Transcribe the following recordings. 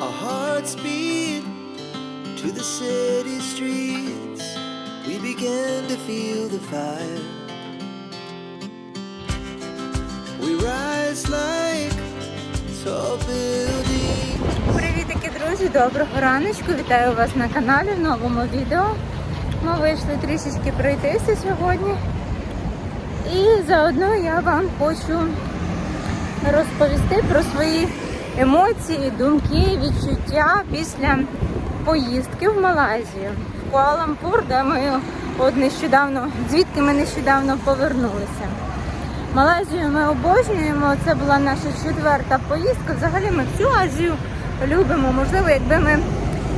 Our hearts beat to the city streets. We began to feel the fire. We rise like tall buildings. Привітики, друзі! Доброго раночку! Вітаю вас на каналі в новому відео. Ми вийшли трішечки пройтися сьогодні. І заодно я вам хочу розповісти про свої емоції, думки, відчуття після поїздки в Малайзію, в Куала-Лумпур, де ми от нещодавно, звідки ми нещодавно повернулися. Малайзію ми обожнюємо. Це була наша четверта поїздка. Взагалі ми всю Азію любимо. Можливо, якби ми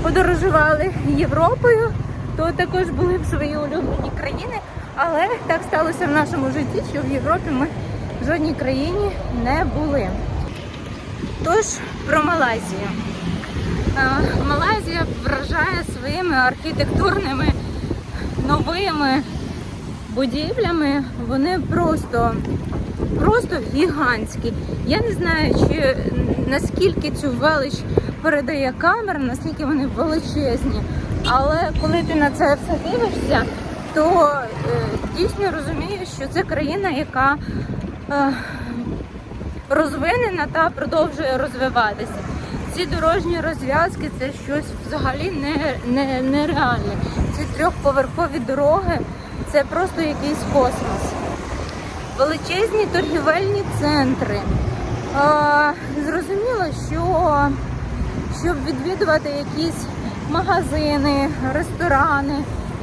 подорожували Європою, то також були б свої улюблені країни. Але так сталося в нашому житті, що в Європі ми в жодній країні не були. Тож про Малайзію. Е, Малайзія вражає своїми архітектурними новими будівлями. Вони просто, просто гігантські. Я не знаю, чи наскільки цю велич передає камера, наскільки вони величезні. Але коли ти на це все дивишся, то е, дійсно розумієш, що це країна, яка е, розвинена та продовжує розвиватися. Ці дорожні розв'язки це щось взагалі не, не, нереальне. Ці трьохповерхові дороги це просто якийсь космос. Величезні торгівельні центри. А, зрозуміло, що щоб відвідувати якісь магазини, ресторани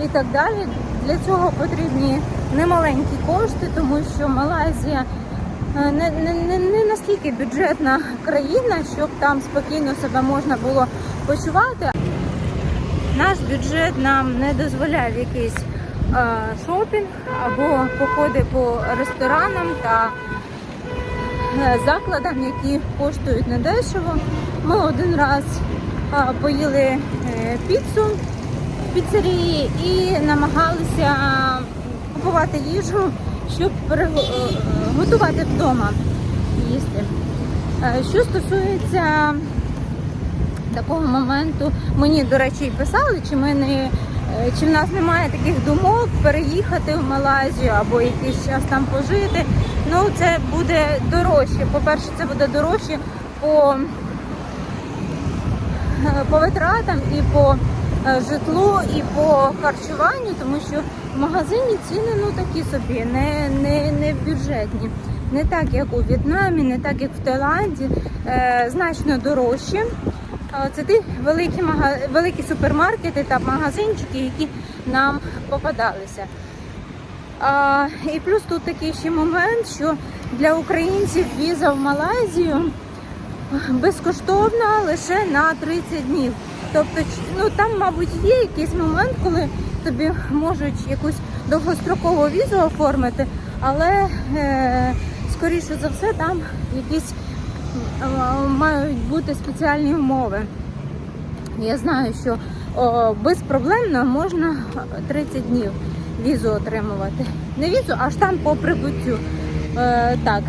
і так далі, для цього потрібні немаленькі кошти, тому що Малайзія не, не, не, не настільки бюджетна країна, щоб там спокійно себе можна було почувати. Наш бюджет нам не дозволяв якийсь е, шопінг або походи по ресторанам та е, закладам, які коштують недешево. Ми один раз е, поїли е, піцу в піцерії і намагалися купувати їжу, щоб е, готувати вдома їсти. Е, Що стосується такого моменту, мені, до речі, і писали, чи ми не. е, Чи в нас немає таких думок переїхати в Малайзію або якийсь час там пожити? Ну це буде дорожче. По-перше, це буде дорожче по, е, по витратам і по е, житлу, і по харчуванню, тому що в магазині ціни ну такі собі, не, не, не бюджетні. Не так, як у В'єтнамі, не так, як в Таїланді, е, значно дорожче. Це ті великі, великі супермаркети та магазинчики, які нам попадалися. А, і плюс тут такий ще момент, що для українців віза в Малайзію безкоштовна лише на 30 днів. Тобто, ну там, мабуть, є якийсь момент, коли тобі можуть якусь довгострокову візу оформити, але е, скоріше за все там якісь е, мають бути спеціальні умови. Я знаю, що о, безпроблемно можна 30 днів візу отримувати. Не візу, а штамп по прибуттю. Е, так,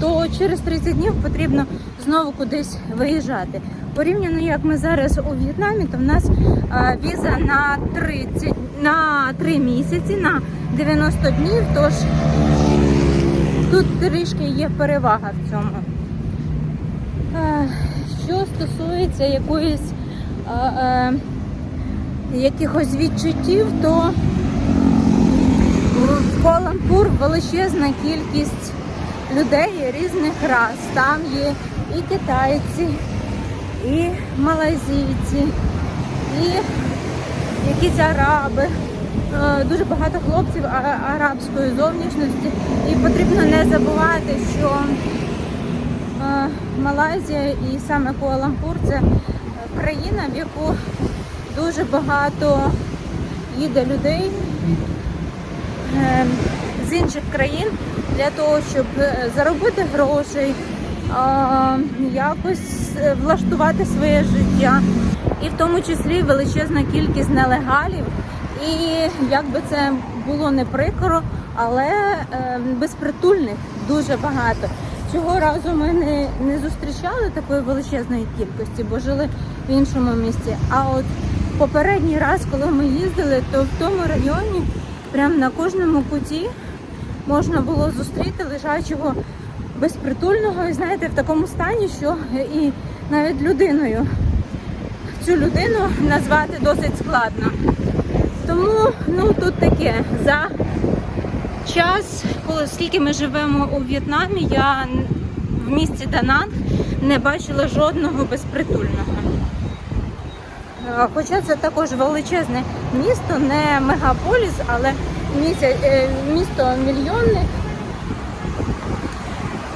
то через 30 днів потрібно знову кудись виїжджати. Порівняно, як ми зараз у В'єтнамі, то в нас е, віза на 30, на 3 місяці, на 90 днів, тож тут трішки є перевага в цьому. Е, Що стосується якоїсь е, якихось відчуттів, то в Куала-Лумпур величезна кількість людей різних рас. Там є і китайці, і малазійці, і якісь араби. Е, Дуже багато хлопців арабської зовнішності. І потрібно не забувати, що Е, Малайзія і саме Куала-Лумпур це країна, в яку дуже багато їде людей е, з інших країн для того, щоб заробити грошей, якось е, влаштувати своє життя. І в тому числі величезна кількість нелегалів. І як би це було не прикро, але е, безпритульних дуже багато. цього разу ми не, не зустрічали такої величезної кількості, бо жили в іншому місці. А от попередній раз, коли ми їздили, то в тому районі, прямо на кожному куті, можна було зустріти лежачого безпритульного, і знаєте, в такому стані, що і навіть людиною цю людину назвати досить складно. Тому ну тут таке за час, коли скільки ми живемо у В'єтнамі, я в місті Дананг не бачила жодного безпритульного. Е, Хоча це також величезне місто, не мегаполіс, але місто, місто мільйонне.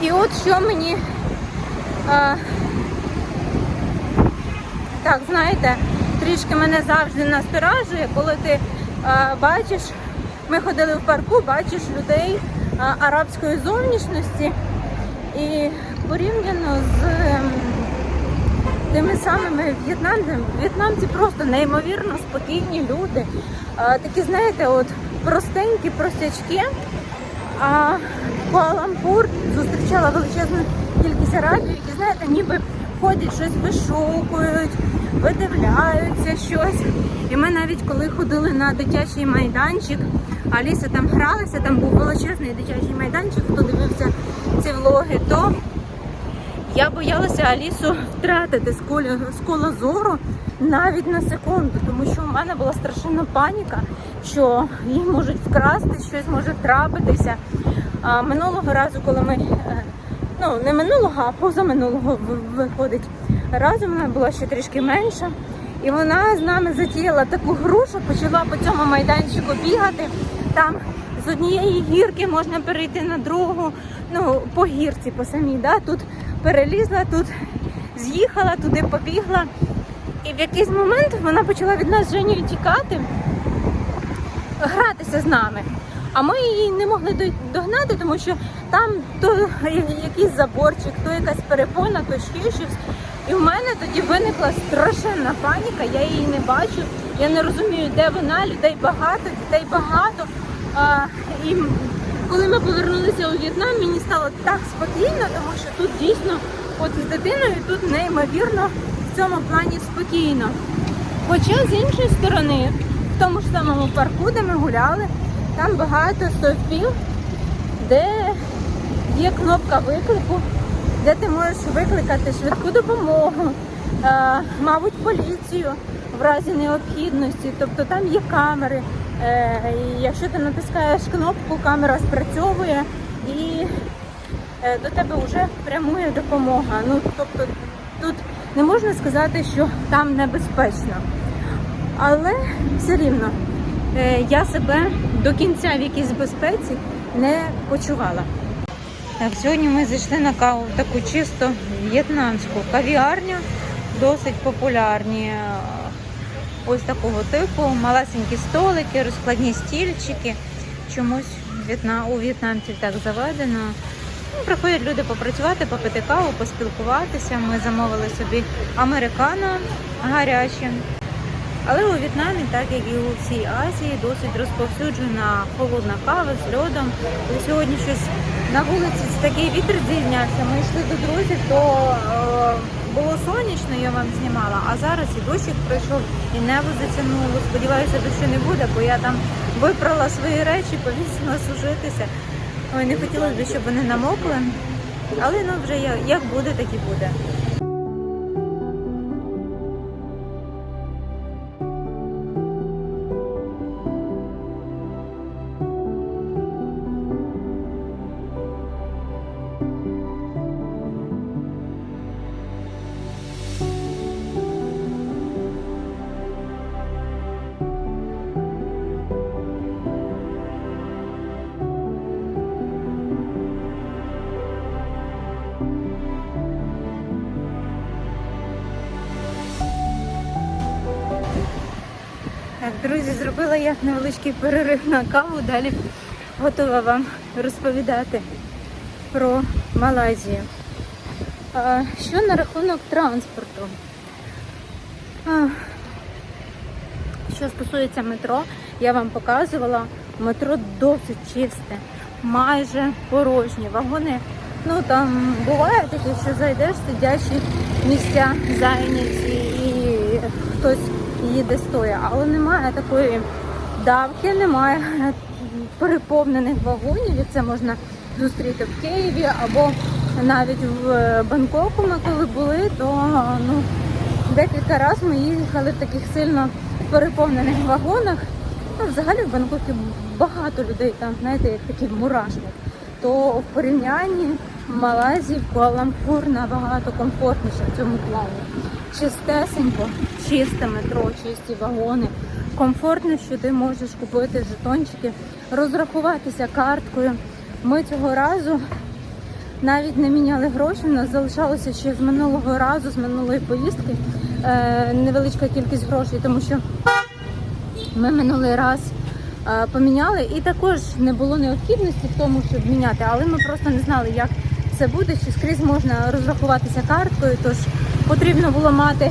І от що мені е, так, знаєте, трішки мене завжди насторажує, коли ти е, бачиш, ми ходили в парку, бачиш людей е, арабської зовнішності і порівняно з ем, тими самими в'єтнамцями, в'єтнамці просто неймовірно спокійні люди. Е, такі, знаєте, от простенькі простячки. А Куала-Лумпур зустрічала величезну кількість арабів, які, знаєте, ніби ходять, щось вишукують, видивляються щось. І ми навіть коли ходили на дитячий майданчик, Аліса там гралася, там був величезний дитячий майданчик, хто дивився ці влоги, то я боялася Алісу втратити з кола, з кола зору навіть на секунду, тому що у мене була страшенна паніка, що їх можуть вкрасти, щось може трапитися. А минулого разу, коли ми е, ну не минулого, а позаминулого виходить разу, вона була ще трішки менша. І вона з нами затіяла таку гру, що почала по цьому майданчику бігати. Там з однієї гірки можна перейти на другу, ну по гірці, по самій. Да? Тут перелізла, тут з'їхала, туди побігла. І в якийсь момент вона почала від нас з Женєю тікати, гратися з нами. А ми її не могли до- догнати, тому що там то якийсь заборчик, то якась перепона, то ще щось. І в мене тоді виникла страшенна паніка, я її не бачу, я не розумію, де вона, людей багато, дітей багато. А, і коли ми повернулися у В'єтнам, мені стало так спокійно, тому що тут дійсно, от з дитиною, тут неймовірно в цьому плані спокійно. Хоча з іншої сторони, в тому ж самому парку, де ми гуляли, там багато стовпів, де є кнопка виклику, де ти можеш викликати швидку допомогу, е, мабуть, поліцію в разі необхідності. Тобто там є камери. Е, і якщо ти натискаєш кнопку, камера спрацьовує і е, до тебе вже прямує допомога. Ну тобто тут не можна сказати, що там небезпечно. Але все рівно е, я себе до кінця в якійсь безпеці не почувала. Так, сьогодні ми зайшли на каву в таку чисто в'єтнамську кав'ярню, досить популярні. Ось такого типу, малесенькі столики, розкладні стільчики. Чомусь у в'єтнамців так заведено. Ну, приходять люди попрацювати, попити каву, поспілкуватися. Ми замовили собі американо гаряче. Але у В'єтнамі, так як і у всій Азії, досить розповсюджена холодна кава з льодом. І сьогодні щось на вулиці такий вітер здійнявся. Ми йшли до друзів, то е, було сонячно, я вам знімала, а зараз і дощик прийшов, і небо затягнуло. Сподіваюся, дощу не буде, бо я там випрала свої речі, повісила сушитися. Ой, не хотілося б, щоб вони намокли. Але ну вже як буде, так і буде. Друзі, зробила я невеличкий перерив на каву. Далі готова вам розповідати про Малайзію. Що на рахунок транспорту? Що стосується метро, я вам показувала, метро досить чисте, майже порожнє. Вагони Ну там буває таке, що зайдеш, сидячі місця зайняті і хтось їде стоя, але немає такої давки, немає переповнених вагонів. І це можна зустріти в Києві або навіть в Бангкоку. Ми коли були, то ну декілька разів ми їхали в таких сильно переповнених вагонах. Ну, взагалі в Бангкокі багато людей там, знаєте, як такі мурашник. То в порівнянні Малайзії Куала-Лумпур набагато комфортніше в цьому плані. Чистесенько, чисте метро, чисті вагони. Комфортно, що ти можеш купити жетончики, розрахуватися карткою. Ми цього разу навіть не міняли гроші. У нас залишалося ще з минулого разу, з минулої поїздки е, невеличка кількість грошей, тому що ми минулий раз е, поміняли і також не було необхідності в тому, щоб міняти, але ми просто не знали, як це буде, чи скрізь можна розрахуватися карткою, тож потрібно було мати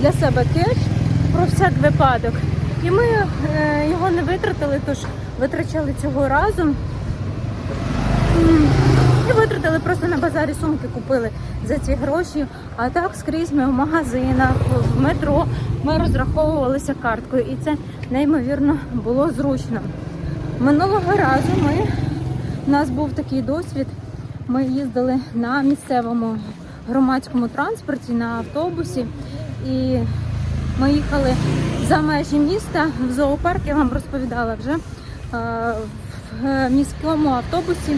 для себе кеш про всяк випадок. І ми е, його не витратили, тож витрачали цього разу. І витратили просто на базарі сумки, купили за ці гроші. А так скрізь ми в магазинах, в метро ми розраховувалися карткою, і це неймовірно було зручно. Минулого разу ми у нас був такий досвід. Ми їздили на місцевому громадському транспорті на автобусі і ми їхали за межі міста в зоопарк. Я вам розповідала вже е, в міському автобусі.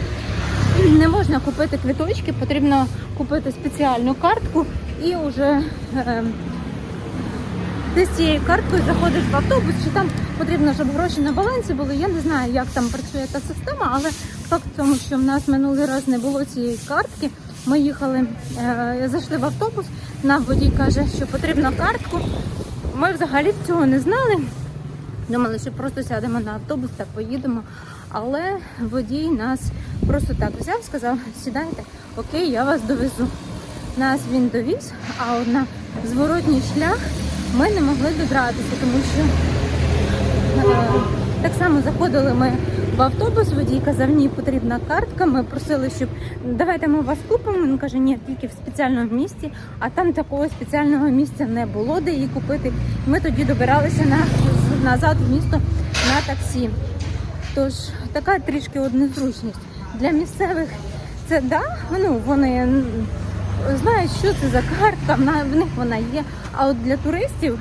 Не можна купити квиточки, потрібно купити спеціальну картку і вже е, ти з цією карткою заходиш в автобус, чи там потрібно, щоб гроші на балансі були. Я не знаю, як там працює та система, але факт в тому, що в нас минулий раз не було цієї картки. Ми їхали, е, зайшли в автобус, нам водій каже, що потрібна картку. Ми взагалі цього не знали. Думали, що просто сядемо на автобус та поїдемо. Але водій нас просто так взяв, сказав, сідайте, окей, я вас довезу. Нас він довіз, а на зворотній шлях ми не могли добратися, тому що е, так само заходили ми в автобус, водій казав, ні, потрібна картка. Ми просили, щоб давайте ми вас купимо. Він каже, ні, тільки в спеціальному місці, а там такого спеціального місця не було, де її купити. Ми тоді добиралися на, назад в місто на таксі. Тож така трішки от незручність. Для місцевих це да, ну вони знають, що це за картка, в них вона є. А от для туристів,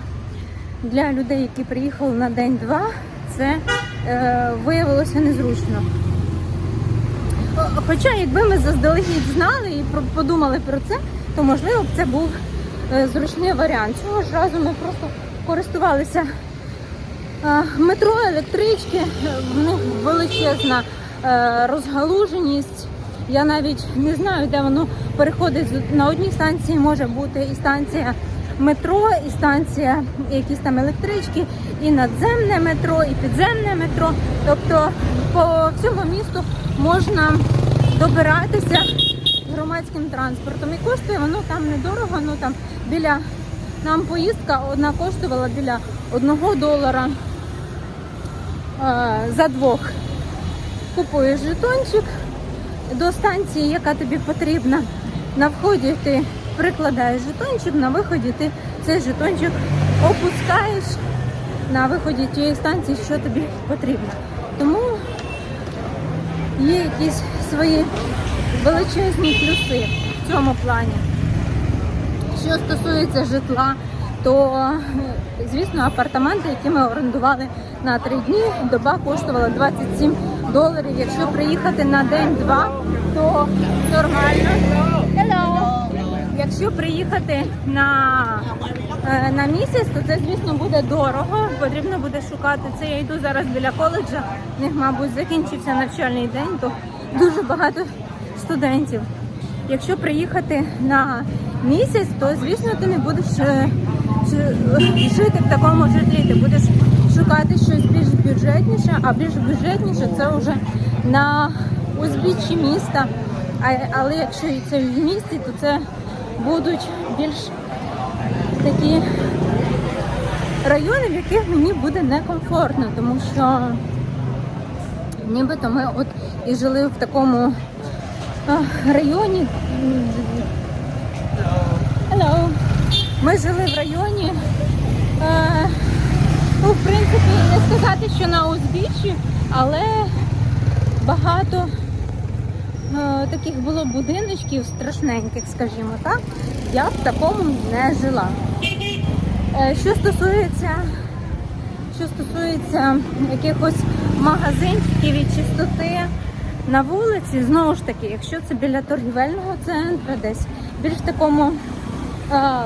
для людей, які приїхали на день-два, це виявилося незручно. Хоча, якби ми заздалегідь знали і подумали про це, то можливо б це був е, зручний варіант. Цього ж разу ми просто користувалися е, метро, електрички, е, в них величезна е, розгалуженість. Я навіть не знаю, де воно переходить. На одній станції може бути і станція метро, і станція якісь там електрички, і надземне метро, і підземне метро. Тобто по всьому місту можна добиратися громадським транспортом. І коштує воно там недорого, ну там біля нам поїздка одна коштувала біля одного долара е, за двох. Купуєш жетончик до станції, яка тобі потрібна. На вході ти прикладаєш жетончик, на виході ти цей жетончик опускаєш на виході тієї станції, що тобі потрібно. Тому є якісь свої величезні плюси в цьому плані. Що стосується житла, то звісно апартаменти, які ми орендували на три дні, доба коштувала 27 доларів. Якщо приїхати на день-два, то нормально. Hello. Якщо приїхати на, на місяць, то це, звісно, буде дорого. Потрібно буде шукати це. Я йду зараз біля коледжа. В них, мабуть, закінчився навчальний день, то дуже багато студентів. Якщо приїхати на місяць, то звісно ти не будеш е, жити в такому житлі. Ти будеш шукати щось більш бюджетніше, а більш бюджетніше це вже на узбіччі міста. Але якщо це в місті, то це будуть більш такі райони, в яких мені буде некомфортно, тому що нібито ми от і жили в такому районі. Hello. Ми жили в районі. Ну, в принципі, не сказати, що на узбіччі, але багато таких було будиночків страшненьких, скажімо так. Я в такому не жила. Е, що стосується, що стосується якихось магазинчиків і чистоти на вулиці, знову ж таки, якщо це біля торгівельного центру, десь більш в такому е,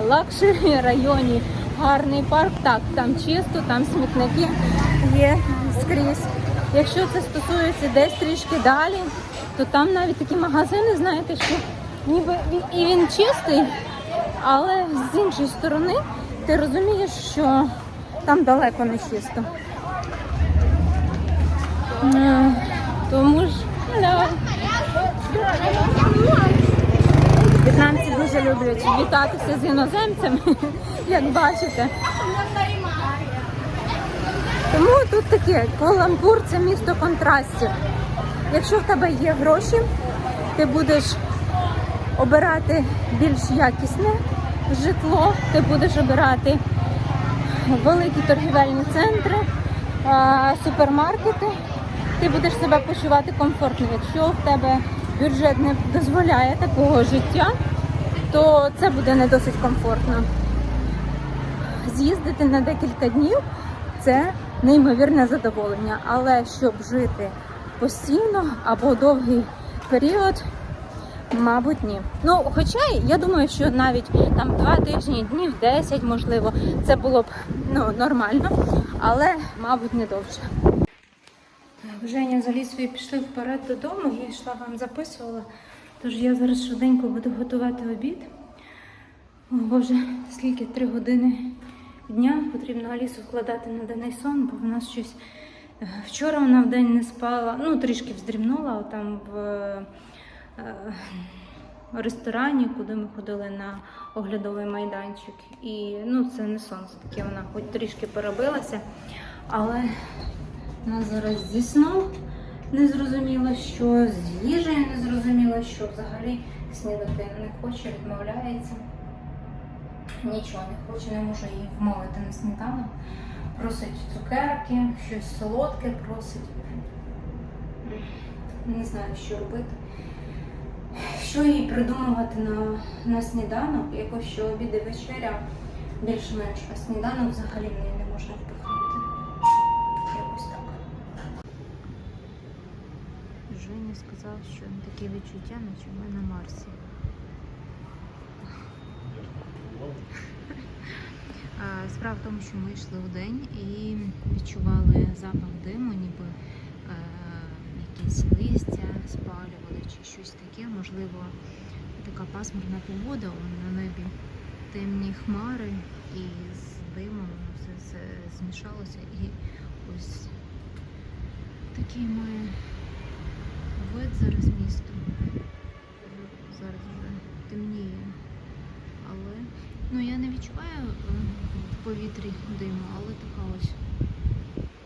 лакшері районі, гарний парк, так, там чисто, там смітники є скрізь. Якщо це стосується десь трішки далі, то там навіть такі магазини, знаєте, що ніби і він чистий, але з іншої сторони ти розумієш, що там далеко не чисто. Е, Тому ж Hello. В'єтнамці дуже люблять вітатися з іноземцями, як бачите. Тому тут таке, Куала-Лумпур це місто контрастів. Якщо в тебе є гроші, ти будеш обирати більш якісне житло, ти будеш обирати великі торгівельні центри, супермаркети. Ти будеш себе почувати комфортно. Якщо в тебе бюджет не дозволяє такого життя, то це буде не досить комфортно. З'їздити на декілька днів це неймовірне задоволення. Але щоб жити постійно або довгий період, мабуть, ні. Ну, хоча я думаю, що навіть там два тижні, днів 10, можливо, це було б ну, нормально, але, мабуть, не довше. Женя з Алісою пішли вперед додому, я йшла вам записувала. Тож я зараз швиденько буду готувати обід. О, Боже, скільки три години дня потрібно Алісу вкладати на денний сон, бо в нас щось е, вчора вона в день не спала, ну трішки вздрімнула там в ресторані, куди ми ходили на оглядовий майданчик. І ну, це не сон, це таке вона хоч трішки перебилася, але нас зараз зі сном не зрозуміло, що з їжею не зрозуміло, що взагалі снідати не хоче, відмовляється. Нічого не хоче, не можу її вмовити на сніданок. Просить цукерки, щось солодке просить. Не знаю, що робити. Що їй придумувати на, на сніданок, якось що обід і вечеря більш-менш, а сніданок взагалі в неї не можна впихнути. Якось так. Женя сказав, що таке відчуття, наче ми на Марсі. Справа в тому, що ми йшли у день і відчували запах диму, ніби е, листя спалювали чи щось таке. Можливо, така пасмурна погода на небі, темні хмари і з димом все це змішалося. І ось такий має вид зараз місто. Зараз вже темніє. Але ну я не відчуваю е, в повітрі диму, але така ось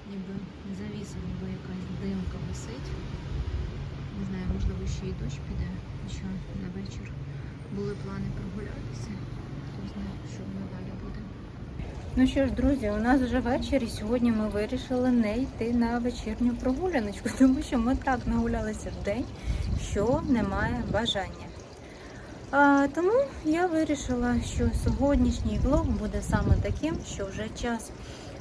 ніби завіса, ніби якась димка висить. Не знаю, можливо, ще й дощ піде, що на вечір були плани прогулятися. Хто знає, що воно далі буде. Ну що ж, друзі, у нас вже вечір, і сьогодні ми вирішили не йти на вечірню прогуляночку, тому що ми так нагулялися в день, що немає бажання. А, тому я вирішила, що сьогоднішній влог буде саме таким, що вже час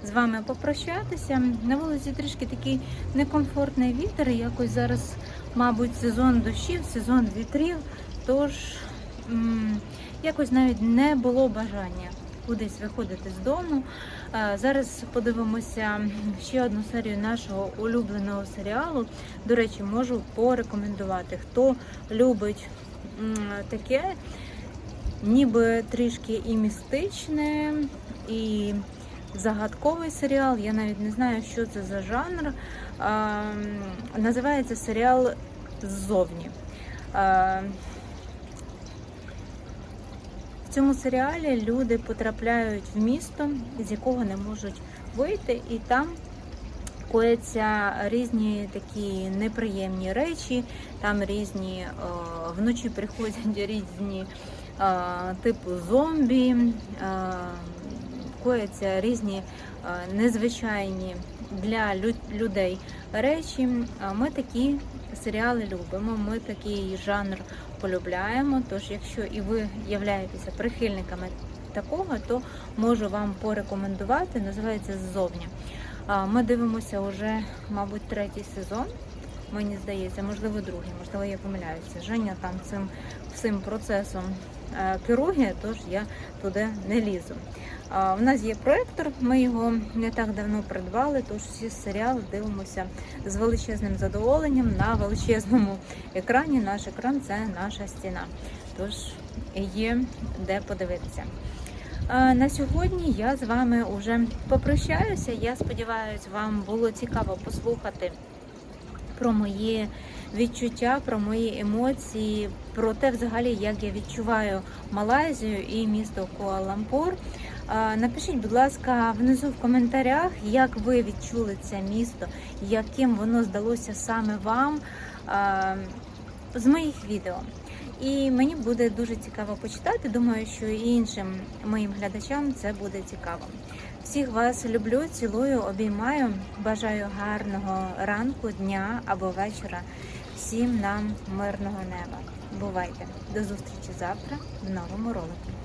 з вами попрощатися. На вулиці трішки такий некомфортний вітер, якось зараз, мабуть, сезон дощів, сезон вітрів, тож якось навіть не було бажання кудись виходити з дому. Е, Зараз подивимося ще одну серію нашого улюбленого серіалу. До речі, можу порекомендувати, хто любить таке, ніби трішки і містичне, і загадковий серіал. Я навіть не знаю, що це за жанр. Називається серіал Ззовні. В цьому серіалі люди потрапляють в місто, з якого не можуть вийти, і там кояться різні такі неприємні речі, там різні е, вночі приходять різні е, типу зомбі, е, кояться різні е, незвичайні для людей речі. Ми такі серіали любимо, ми такий жанр полюбляємо. Тож, якщо і ви являєтеся прихильниками такого, то можу вам порекомендувати. Називається Ззовні. Ми дивимося вже, мабуть, третій сезон. Мені здається, можливо, другий, можливо, я помиляюся. Женя там цим всім процесом е, тож я туди не лізу. У нас є проектор, ми його не так давно придбали, тож всі серіали дивимося з величезним задоволенням на величезному екрані. Наш екран це наша стіна. Тож є де подивитися. На сьогодні я з вами вже попрощаюся. Я сподіваюся, вам було цікаво послухати про мої відчуття, про мої емоції, про те, взагалі, як я відчуваю Малайзію і місто Куала-Лумпур. Напишіть, будь ласка, внизу в коментарях, як ви відчули це місто, яким воно здалося саме вам з моїх відео. І мені буде дуже цікаво почитати. Думаю, що і іншим моїм глядачам це буде цікаво. Всіх вас люблю, цілую, обіймаю. Бажаю гарного ранку, дня або вечора. Всім нам мирного неба. Бувайте! До зустрічі завтра в новому ролику.